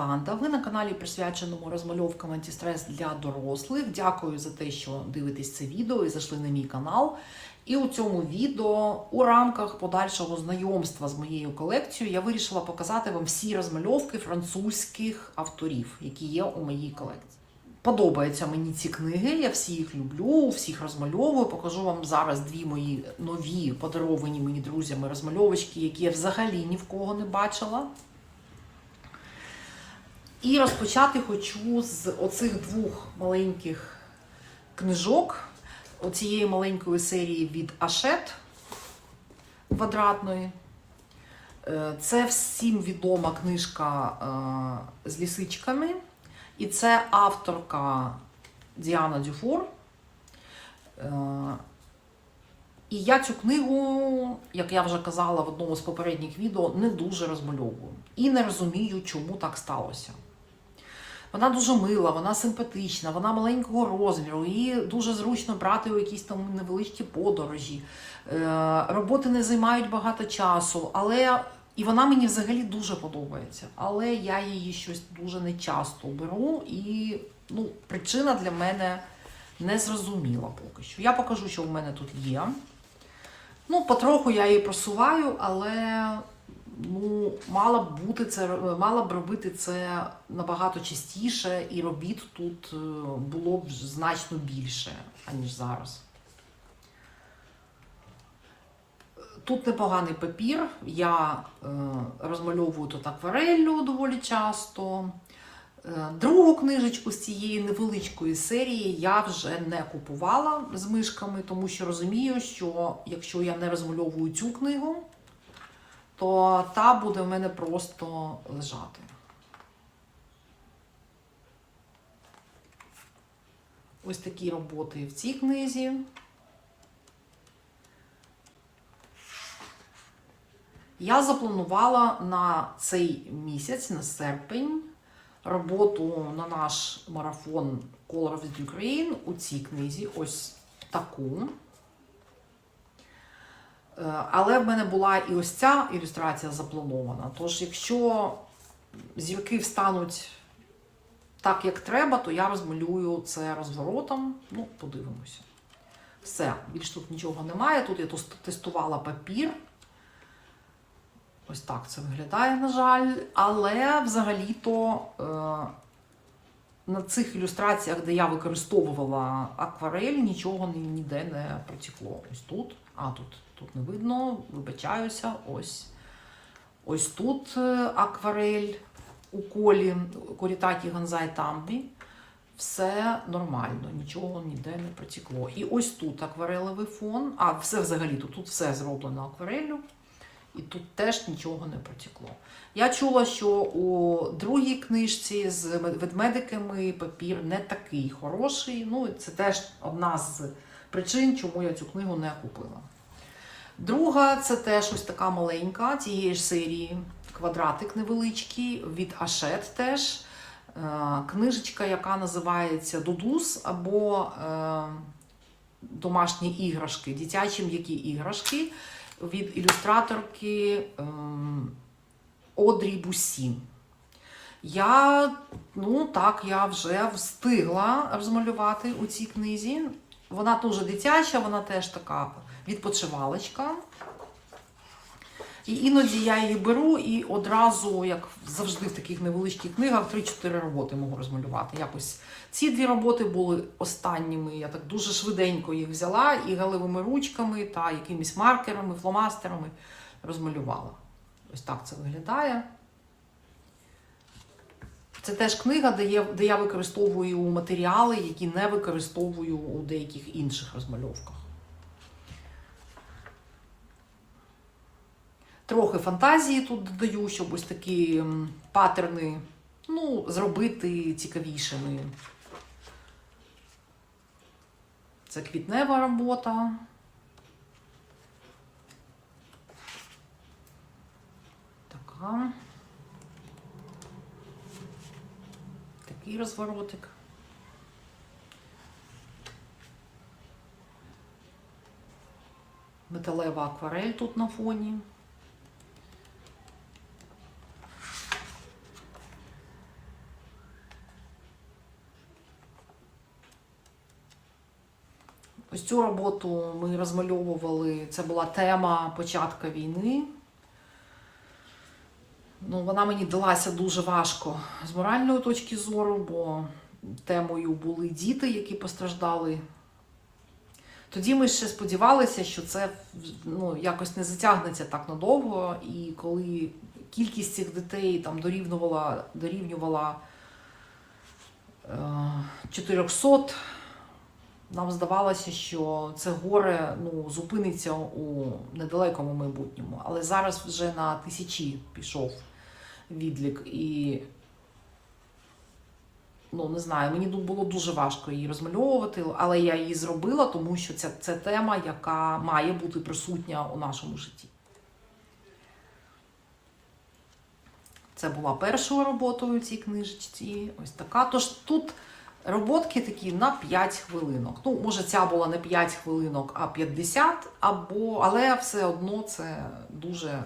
Ванда. Ви на каналі присвяченому розмальовкам антистрес для дорослих. Дякую за те, що дивитесь це відео і зайшли на мій канал. І у цьому відео у рамках подальшого знайомства з моєю колекцією я вирішила показати вам всі розмальовки французьких авторів, які є у моїй колекції. Подобаються мені ці книги, я всі їх люблю, всіх розмальовую. Покажу вам зараз дві мої нові подаровані мені друзями розмальовочки, які я взагалі ні в кого не бачила. І розпочати хочу з оцих двох маленьких книжок, оцієї маленької серії від Ашет квадратної. Е, Це всім відома книжка е, з лісичками. І це авторка Діана Дюфор. Е, І я цю книгу, як я вже казала в одному з попередніх відео, не дуже розмальовую. І не розумію, чому так сталося. Вона дуже мила, вона симпатична, вона маленького розміру, її дуже зручно брати у якісь там невеличкі подорожі. Е, Роботи не займають багато часу, але і вона мені взагалі дуже подобається. Але я її щось дуже не часто беру, і ну, причина для мене не зрозуміла поки що. Я покажу, що в мене тут є. Ну, потроху я її просуваю, але ну, мала б бути це, мала б робити це набагато частіше, і робіт тут е, було б значно більше, аніж зараз. Тут непоганий папір. Я е, розмальовую тут аквареллю доволі часто. Е, Другу книжечку з цієї невеличкої серії я вже не купувала з мишками, тому що розумію, що якщо я не розмальовую цю книгу, то та буде в мене просто лежати. Ось такі роботи в цій книзі. Я запланувала на цей місяць, на серпень, роботу на наш марафон Color of Ukraine у цій книзі, ось таку. Е, Але в мене була і ось ця ілюстрація запланована. Тож, якщо зірки встануть так, як треба, то я розмалюю це розворотом. Ну, подивимося. Все, більш тут нічого немає. Тут я тестувала папір. Ось так це виглядає, на жаль. Але взагалі-то е, на цих ілюстраціях, де я використовувала акварель, нічого ніде не протекло. Ось тут. А, тут, тут не видно, вибачаюся. Ось. Ось тут е, акварель у колі Корітакі Ганзай Тамбі. Все нормально, нічого ніде не протекло. І ось тут акварелевий фон. А, все взагалі тут, тут все зроблено аквареллю. І тут теж нічого не протекло. Я чула, що у другій книжці з ведмедиками папір не такий хороший. Ну, це теж одна з причин, чому я цю книгу не купила. Друга це теж ось така маленька цієї ж серії. Квадратик невеличкий від Ашет теж. Е, Книжечка, яка називається Дудус або е, Домашні іграшки, дитячі м'які іграшки від ілюстраторки ем, Одрі Бусі. Я, ну так, я вже встигла розмалювати у цій книзі. Вона дуже дитяча, вона теж така відпочивалочка. І іноді я її беру і одразу, як завжди в таких невеличких книгах, 3-4 роботи можу розмалювати. Якось ці дві роботи були останніми. Я так дуже швиденько їх взяла і галевими ручками та якимись маркерами, фломастерами розмалювала. Ось так це виглядає. Це теж книга, де я, де я використовую матеріали, які не використовую у деяких інших розмальовках. Трохи фантазії тут додаю, щоб ось такі м, паттерни ну, зробити цікавішими. Це квітнева робота. Така. Такий розворотик. Металева акварель тут на фоні. Ось цю роботу ми розмальовували. Це була тема початка війни. Ну, вона мені далася дуже важко з моральної точки зору, бо темою були діти, які постраждали. Тоді ми ще сподівалися, що це ну, якось не затягнеться так надовго, і коли кількість цих дітей там дорівнювала, дорівнювала е, 400, нам здавалося, що це горе ну, зупиниться у недалекому майбутньому. Але зараз вже на тисячі пішов відлік. І ну, не знаю, мені було дуже важко її розмальовувати, але я її зробила, тому що це, це тема, яка має бути присутня у нашому житті. Це була першою роботою у цій книжечці. Ось така. Тож тут роботки такі на 5 хвилинок. Ну, може, ця була не 5 хвилинок, а 50, або, але все одно це дуже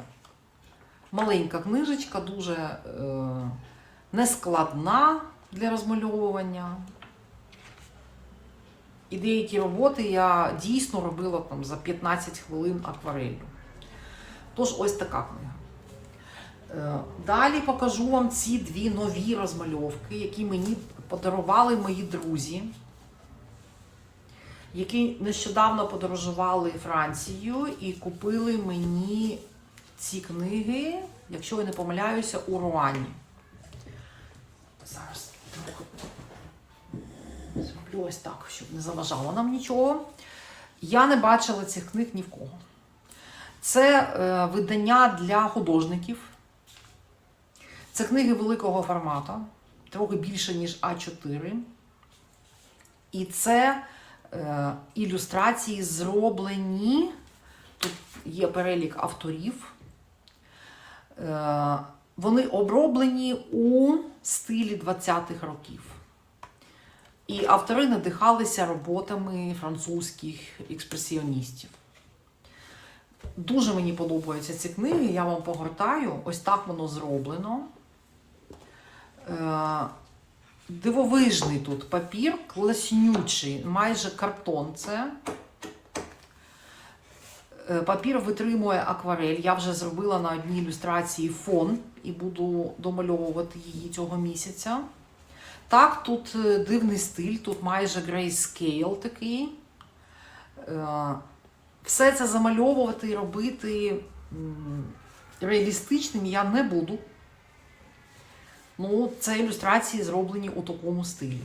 маленька книжечка, дуже е, нескладна для розмальовування. І деякі роботи я дійсно робила там за 15 хвилин акварелью. Тож ось така книга. Е, Далі покажу вам ці дві нові розмальовки, які мені подарували мої друзі, які нещодавно подорожували Францією і купили мені ці книги, якщо я не помиляюся, у Руані. Зараз зроблю ось так, щоб не заважало нам нічого. Я не бачила цих книг ні в кого. Це е, видання для художників. Це книги великого формату, трохи більше, ніж А4. І це е, ілюстрації зроблені. Тут є перелік авторів. Е, вони оброблені у стилі 20-х років. І автори надихалися роботами французьких експресіоністів. Дуже мені подобаються ці книги, я вам погортаю. Ось так воно зроблено. Е, Дивовижний тут папір, класнючий, майже картон це. Е, Папір витримує акварель. Я вже зробила на одній ілюстрації фон і буду домальовувати її цього місяця. Так, тут е, дивний стиль, тут майже грейскейл такий. Все це замальовувати і робити реалістичним я не буду. Ну, це ілюстрації зроблені у такому стилі.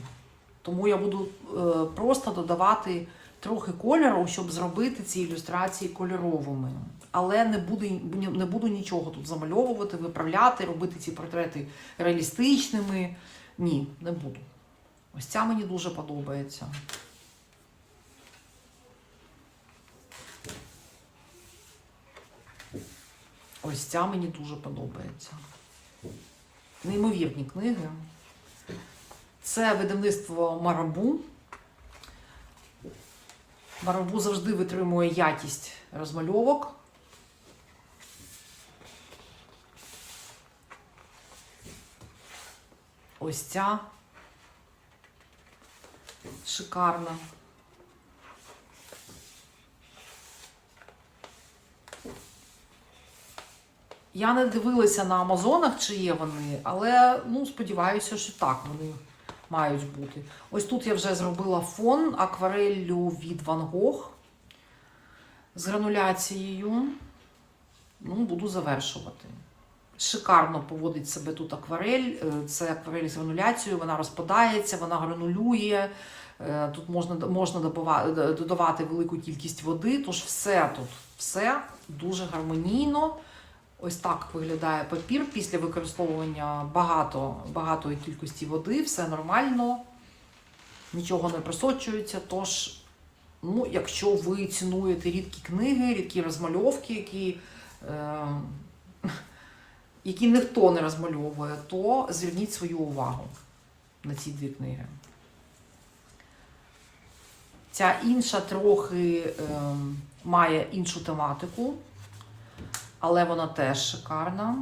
Тому я буду е, просто додавати трохи кольору, щоб зробити ці ілюстрації кольоровими. Але не буду, не буду нічого тут замальовувати, виправляти, робити ці портрети реалістичними. Ні, не буду. Ось ця мені дуже подобається. Ось ця мені дуже подобається. Неймовірні книги. Це видавництво Марабу. Марабу завжди витримує якість розмальовок. Ось ця шикарна. Я не дивилася на Амазонах, чи є вони, але ну, сподіваюся, що так вони мають бути. Ось тут я вже зробила фон аквареллю від Van Gogh з грануляцією. Ну, буду завершувати. Шикарно поводить себе тут акварель. Е, Це акварель з грануляцією, вона розпадається, вона гранулює. Е, Тут можна, можна додавати велику кількість води, тож все тут, все дуже гармонійно. Ось так виглядає папір після використовування багато, багатої кількості води, все нормально, нічого не просочується. Тож, ну, якщо ви цінуєте рідкі книги, рідкі розмальовки, які, е, які ніхто не розмальовує, то зверніть свою увагу на ці дві книги. Ця інша трохи е, має іншу тематику але вона теж шикарна.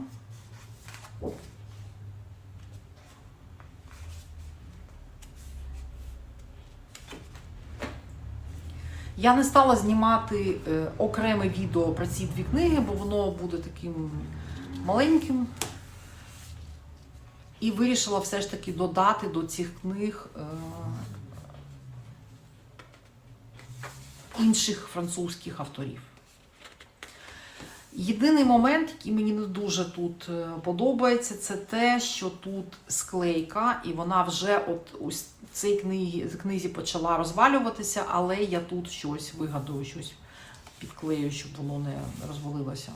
Я не стала знімати е, окреме відео про ці дві книги, бо воно буде таким маленьким. І вирішила все ж таки додати до цих книг е, інших французьких авторів. Єдиний момент, який мені не дуже тут е, подобається, це те, що тут склейка, і вона вже от у цій книгі, книзі почала розвалюватися, але я тут щось вигадую, щось підклею, щоб воно не розвалилося.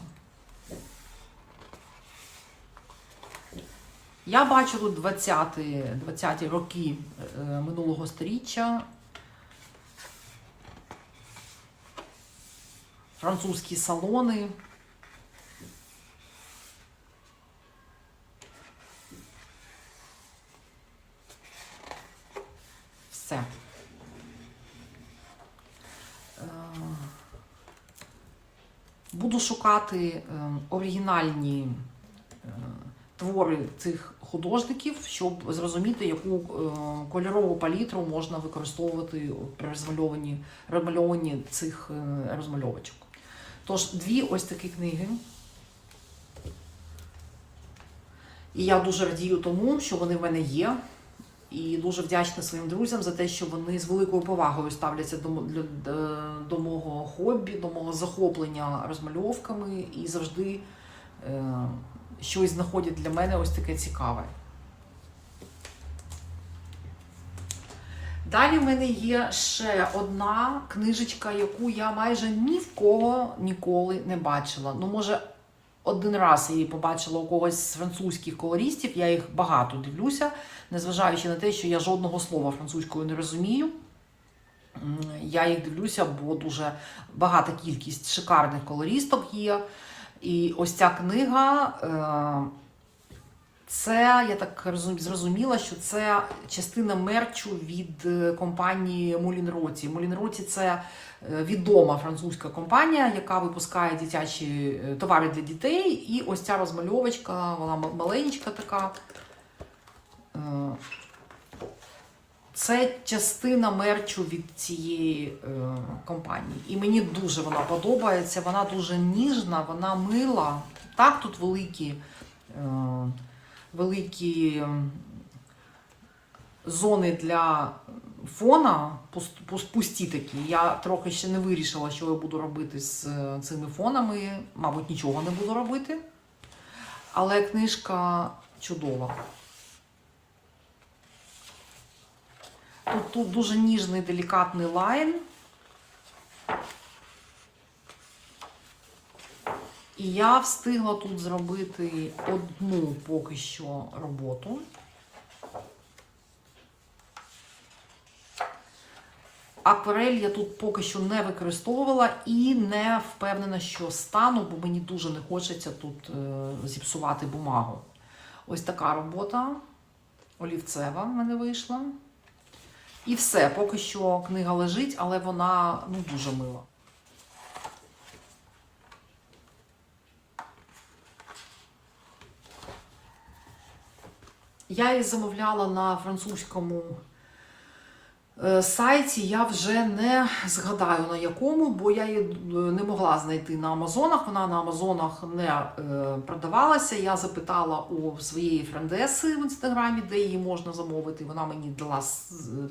Я бачу тут 20-ті 20 роки е, минулого сторіччя. Французькі салони. Все. Е, Буду шукати е, оригінальні е, твори цих художників, щоб зрозуміти, яку е, кольорову палітру можна використовувати при розмальованні, розмальованні цих розмальовочок. Тож, дві ось такі книги. І я дуже радію тому, що вони в мене є. І дуже вдячна своїм друзям за те, що вони з великою повагою ставляться до, для- е, до мого хобі, до мого захоплення розмальовками і завжди е, щось знаходять для мене ось таке цікаве. Далі в мене є ще одна книжечка, яку я майже ні в кого ніколи не бачила. Ну, може, один раз її побачила у когось з французьких колористів, я їх багато дивлюся, незважаючи на те, що я жодного слова французькою не розумію. Я їх дивлюся, бо дуже багата кількість шикарних колористок є. І ось ця книга. Це, я так зрозуміла, що це частина мерчу від е, компанії Мулін Роті. Мулін Роті це е, відома французька компанія, яка випускає дитячі е, товари для дітей. І ось ця розмальовочка, вона маленька така. Це частина мерчу від цієї компанії. І мені дуже вона подобається. Вона дуже ніжна, вона мила. Так, тут великі. Великі зони для фона, пус- пус- пусті такі. Я трохи ще не вирішила, що я буду робити з е, цими фонами. Мабуть, нічого не буду робити. Але книжка чудова. Тут, тут дуже ніжний, делікатний лайн. І я встигла тут зробити одну поки що роботу. Акварель я тут поки що не використовувала і не впевнена, що стану, бо мені дуже не хочеться тут е, зіпсувати бумагу. Ось така робота олівцева в мене вийшла. І все, поки що книга лежить, але вона ну, дуже мила. Я її замовляла на французькому е, сайті. Я вже не згадаю на якому, бо я її е, не могла знайти на Амазонах. Вона на Амазонах не е, продавалася. Я запитала у своєї френдеси в інстаграмі, де її можна замовити. Вона мені дала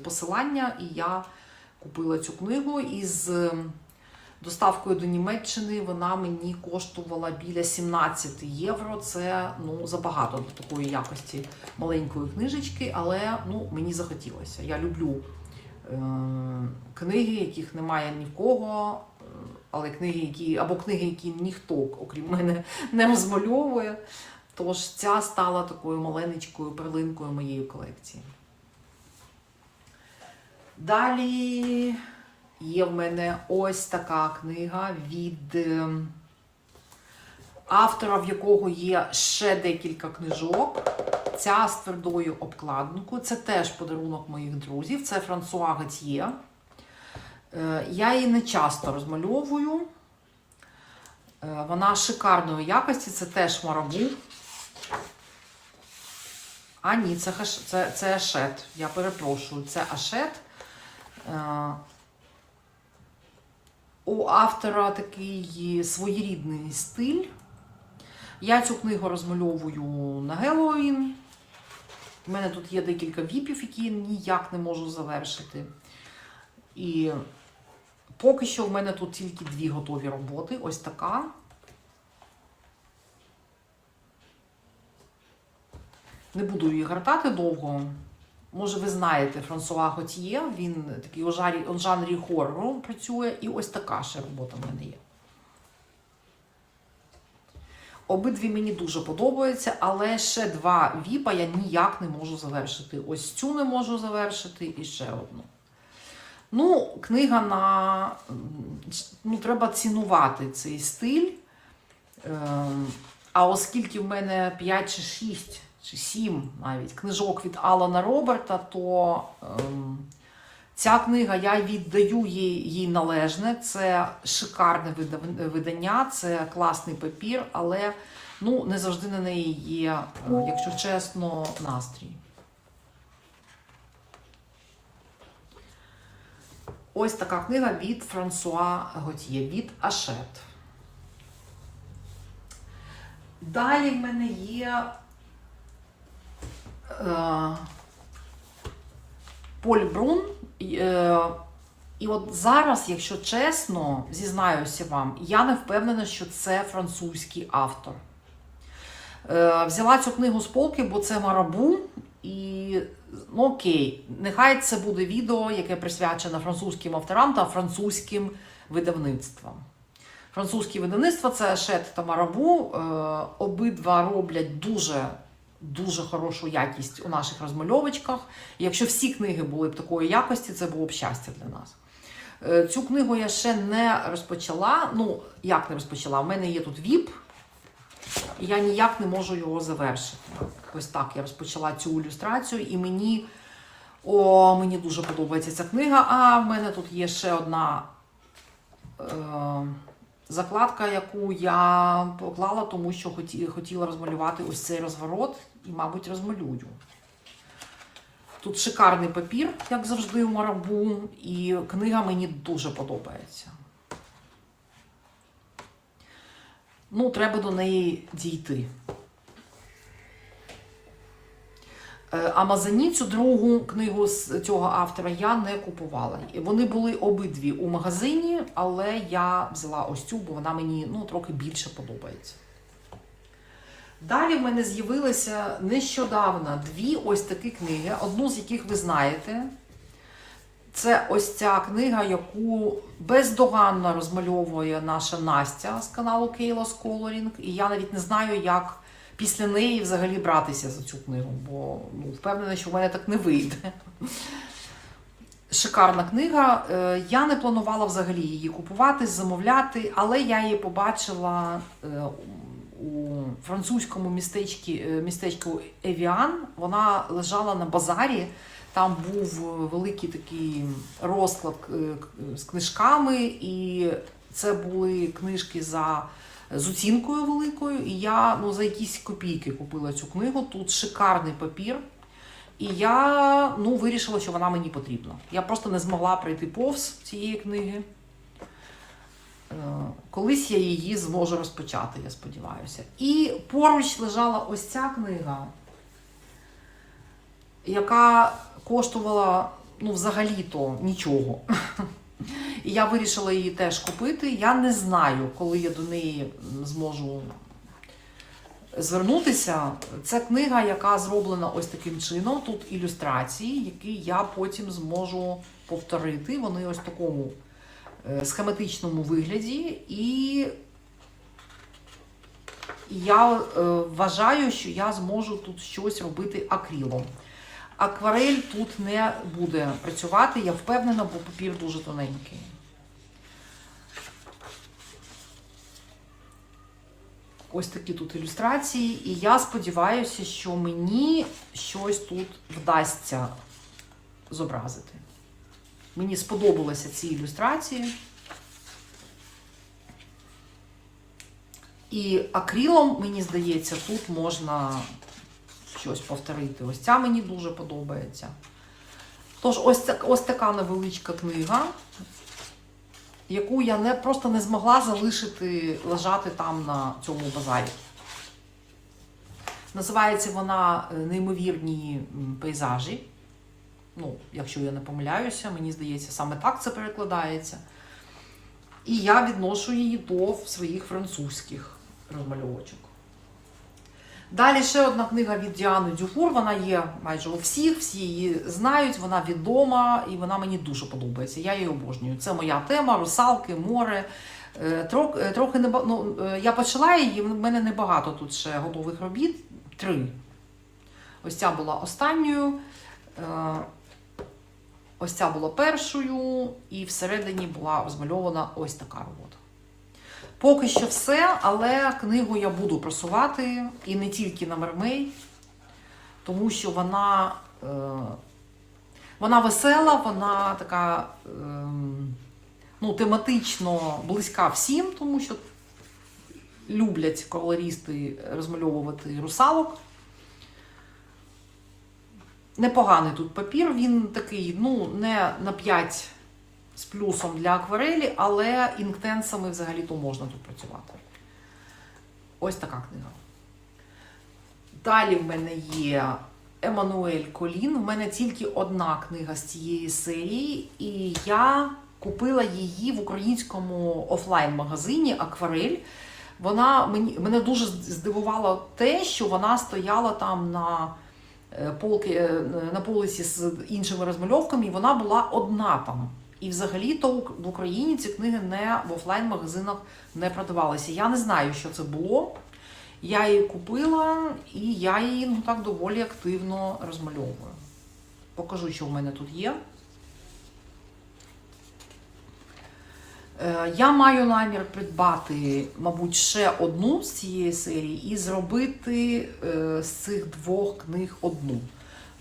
посилання, і я купила цю книгу із. Доставкою до Німеччини вона мені коштувала біля 17 євро. Це ну забагато для такої якості маленької книжечки, але ну мені захотілося. Я люблю е, книги, яких немає ні в кого, е, але книги, які або книги, які ніхто, окрім мене, не розмальовує. Тож ця стала такою маленькою перлинкою моєї колекції. Далі є в мене ось така книга від ем, автора, в якого є ще декілька книжок. Ця з твердою обкладинкою. Це теж подарунок моїх друзів. Це Франсуа Гатьє. Е, Я її не часто розмальовую. Е, Вона шикарної якості, це теж марабу. А ні, це, це, це ашет. Я перепрошую, це ашет. У автора такий своєрідний стиль. Я цю книгу розмальовую на Геловін. У мене тут є декілька віпів, які ніяк не можу завершити. І поки що в мене тут тільки дві готові роботи. Ось така. Не буду її гортати довго. Може, ви знаєте Франсуа Готьє, він такий у жанрі, у жанрі хоррору працює, і ось така ще робота в мене є. Обидві мені дуже подобаються, але ще два віпа я ніяк не можу завершити. Ось цю не можу завершити і ще одну. Ну, книга на. Ну, треба цінувати цей стиль. Ем, А оскільки в мене 5 чи 6 чи 7 навіть книжок від Алана Роберта, то ем, ця книга я віддаю їй, їй належне. Це шикарне видання, це класний папір, але ну, не завжди на неї є, е, якщо чесно, настрій. Ось така книга від Франсуа Готьє, від Ашет. Далі в мене є Поль Брун. І, Е, от зараз, якщо чесно, зізнаюся вам, я не впевнена, що це французький автор. Е, взяла цю книгу з полки, бо це марабу. І ну окей, нехай це буде відео, яке присвячено французьким авторам та французьким видавництвам. Французькі видавництва це Шет та Марабу. Е, обидва роблять дуже дуже хорошу якість у наших розмальовочках. І якщо всі книги були б такої якості, це було б щастя для нас. Е, Цю книгу я ще не розпочала. Ну, як не розпочала? У мене є тут ВІП, і я ніяк не можу його завершити. Ось так я розпочала цю ілюстрацію, і мені, о, мені дуже подобається ця книга. А в мене тут є ще одна е, закладка, яку я поклала, тому що хотіла розмалювати ось цей розворот і, мабуть, розмалюю. Тут шикарний папір, як завжди, у марабу, і книга мені дуже подобається. Ну, треба до неї дійти. Амазоніцю, другу книгу з цього автора, я не купувала. Вони були обидві у магазині, але я взяла ось цю, бо вона мені ну, трохи більше подобається. Далі в мене з'явилися нещодавно дві ось такі книги, одну з яких ви знаєте. Це ось ця книга, яку бездоганно розмальовує наша Настя з каналу Кейлос Coloring. І я навіть не знаю, як після неї взагалі братися за цю книгу, бо ну, впевнена, що в мене так не вийде. Шикарна книга. Е, Я не планувала взагалі її купувати, замовляти, але я її побачила е, у французькому містечці, е, містечку Евіан. Вона лежала на базарі. Там був великий такий розклад з книжками, і це були книжки за з оцінкою великою. І я ну, за якісь копійки купила цю книгу. Тут шикарний папір. І я ну, вирішила, що вона мені потрібна. Я просто не змогла пройти повз цієї книги. Е, Колись я її зможу розпочати, я сподіваюся. І поруч лежала ось ця книга, яка коштувала ну, взагалі-то нічого. І я вирішила її теж купити. Я не знаю, коли я до неї зможу звернутися. Це книга, яка зроблена ось таким чином. Тут ілюстрації, які я потім зможу повторити. Вони ось в такому е, схематичному вигляді. І я е, вважаю, що я зможу тут щось робити акрилом. Акварель тут не буде працювати, я впевнена, бо папір дуже тоненький. Ось такі тут ілюстрації, і я сподіваюся, що мені щось тут вдасться зобразити. Мені сподобалися ці ілюстрації. І акрилом, мені здається, тут можна щось повторити. Ось ця мені дуже подобається. Тож, ось, ця- ось така невеличка книга, яку я не, просто не змогла залишити лежати там на цьому базарі. Називається вона е, Неймовірні пейзажі. Ну, якщо я не помиляюся, мені здається, саме так це перекладається. І я відношу її до своїх французьких розмальовочок. Далі ще одна книга від Діани Дюфур. Вона є майже у всіх, всі її знають, вона відома і вона мені дуже подобається. Я її обожнюю. Це моя тема: русалки, море. Е, Трох, е, трохи не ну, е, я почала її, в мене небагато тут ще готових робіт. Три. Ось ця була останньою. Ось ця була першою, і всередині була розмальована ось така робота. Поки що все, але книгу я буду просувати і не тільки на Мермей, тому що вона, е, вона весела, вона така ем, ну, тематично близька всім, тому що люблять колористи розмальовувати русалок. Непоганий тут папір, він такий, ну, не на 5 з плюсом для акварелі, але інктенсами взагалі-то можна тут працювати. Ось така книга. Далі в мене є Еммануель Колін. В мене тільки одна книга з цієї серії, і я купила її в українському офлайн-магазині Акварель. Вона мені, мене дуже здивувало те, що вона стояла там на е, полки, е, на полиці з іншими розмальовками, і вона була одна там. І взагалі-то в Україні ці книги не в офлайн-магазинах не продавалися. Я не знаю, що це було. Я її купила і я її ну, так доволі активно розмальовую. Покажу, що в мене тут є. Е, Я маю намір придбати, мабуть, ще одну з цієї серії і зробити е, з цих двох книг одну.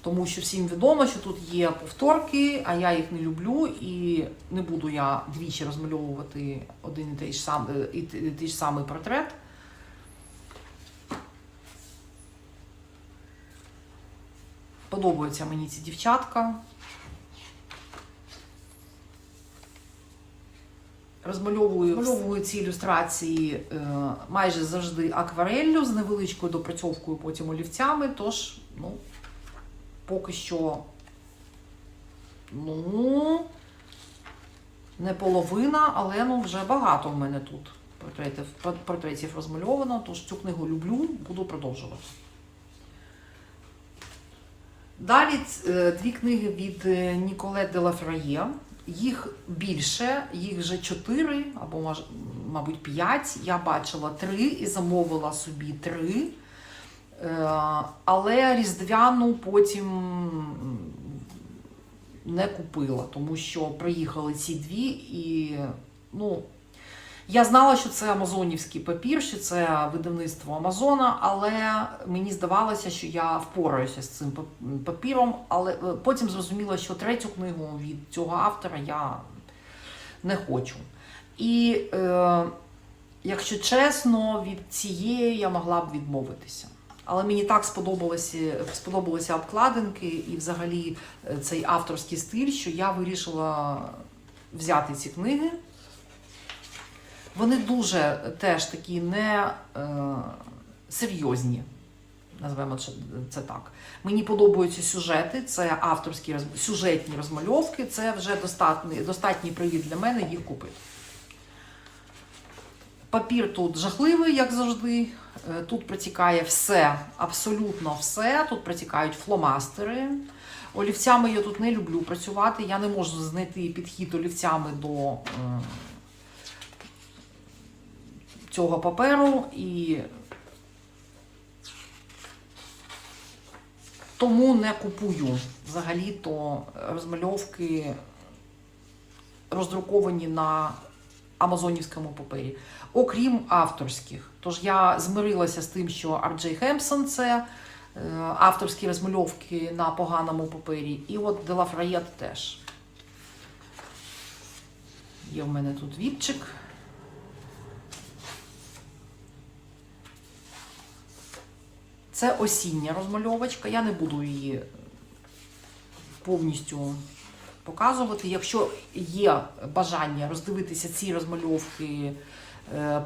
Тому що всім відомо, що тут є повторки, а я їх не люблю, і не буду я двічі розмальовувати один і той ж сам, е, і той ж самий портрет. Подобаються мені ці дівчатка. Розмальовую, розмальовую ці ілюстрації е, майже завжди аквареллю з невеличкою допрацьовкою потім олівцями. Тож, ну, поки що, ну, не половина, але ну, вже багато в мене тут портретів, портретів розмальовано. Тож цю книгу люблю, буду продовжувати. Далі е, дві книги від е, Ніколет де Лафрає. Їх більше, їх вже чотири або мабуть п'ять. Я бачила три і замовила собі три. Е, Але різдвяну потім не купила, тому що приїхали ці дві, і ну, я знала, що це амазонівський папір, що це видавництво Амазона, але мені здавалося, що я впораюся з цим папіром. Але е, потім зрозуміла, що третю книгу від цього автора я не хочу. І, е, якщо чесно, від цієї я могла б відмовитися. Але мені так сподобалися, сподобалися обкладинки і взагалі е, цей авторський стиль, що я вирішила взяти ці книги. Вони дуже теж такі не е, серйозні, це, це так. Мені подобаються сюжети, це авторські сюжетні розмальовки, це вже достатній, достатній привід для мене їх купити. Папір тут жахливий, як завжди. Е, Тут протікає все, абсолютно все. Тут протікають фломастери. Олівцями я тут не люблю працювати. Я не можу знайти підхід олівцями до е, цього паперу і тому не купую взагалі-то розмальовки роздруковані на амазонівському папері, окрім авторських. Тож я змирилася з тим, що Арджей Хемпсон це е, авторські розмальовки на поганому папері, і от Делафраєт теж. Є в мене тут віпчик. Це осіння розмальовочка. Я не буду її повністю показувати. Якщо є бажання роздивитися ці розмальовки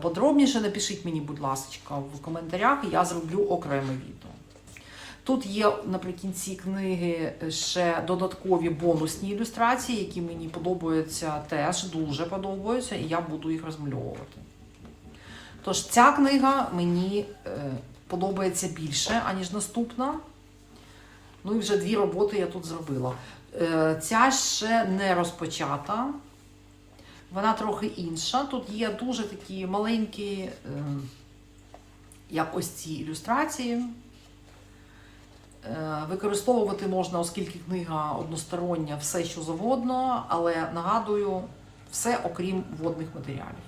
подробніше, напишіть мені, будь ласка, в коментарях, і я зроблю окреме відео. Тут є наприкінці книги ще додаткові бонусні ілюстрації, які мені подобаються теж, дуже подобаються, і я буду їх розмальовувати. Тож ця книга мені е, подобається більше, аніж наступна. Ну і вже дві роботи я тут зробила. Е, ця ще не розпочата. Вона трохи інша. Тут є дуже такі маленькі, е, як ось ці ілюстрації. Е, Використовувати можна, оскільки книга одностороння, все, що завгодно, але нагадую, все окрім водних матеріалів.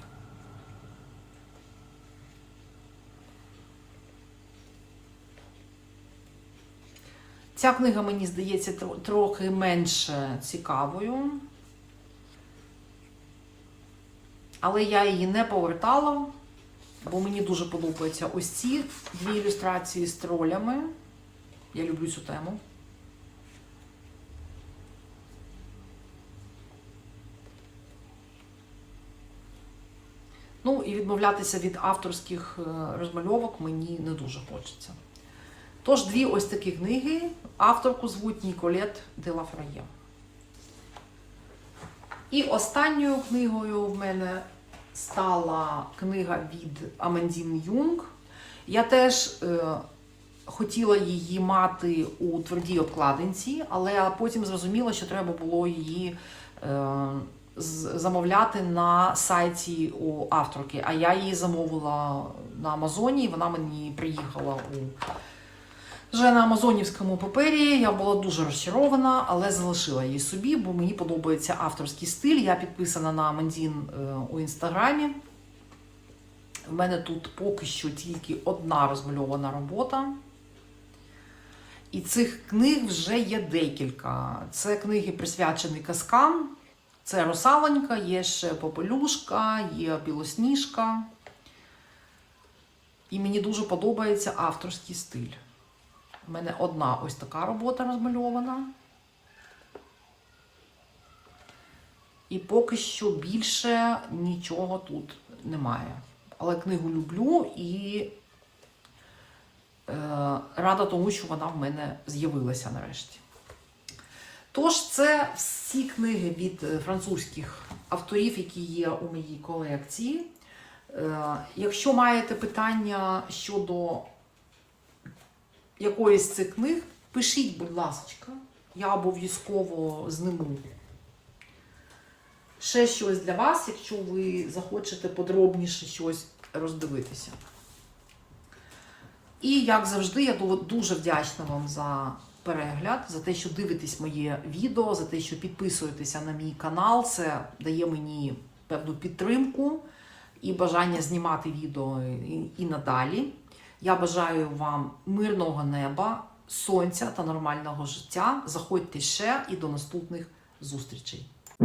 Ця книга, мені здається, трохи менше цікавою. Але я її не повертала, бо мені дуже подобаються ось ці дві ілюстрації з тролями. Я люблю цю тему. Ну і відмовлятися від авторських е, розмальовок мені не дуже хочеться. Тож дві ось такі книги. Авторку звуть Ніколет де Лафрає. І останньою книгою в мене стала книга від Амандін Юнг. Я теж е, хотіла її мати у твердій обкладинці, але потім зрозуміла, що треба було її е, замовляти на сайті у авторки. А я її замовила на Амазоні, і вона мені приїхала у вже на амазонівському папері. Я була дуже розчарована, але залишила її собі, бо мені подобається авторський стиль. Я підписана на Амандін е, у інстаграмі. В мене тут поки що тільки одна розмальована робота. І цих книг вже є декілька. Це книги присвячені казкам. Це Русалонька, є ще Попелюшка, є Білосніжка. І мені дуже подобається авторський стиль. У мене одна ось така робота розмальована. І поки що більше нічого тут немає. Але книгу люблю і е, рада тому, що вона в мене з'явилася нарешті. Тож, це всі книги від е, французьких авторів, які є у моїй колекції. Е, якщо маєте питання щодо якоїсь з цих книг, пишіть, будь ласка, я обов'язково зниму ще щось для вас, якщо ви захочете подробніше щось роздивитися. І, як завжди, я дуже вдячна вам за перегляд, за те, що дивитесь моє відео, за те, що підписуєтеся на мій канал. Це дає мені певну підтримку і бажання знімати відео і, надалі. Я бажаю вам мирного неба, сонця та нормального життя. Заходьте ще і до наступних зустрічей.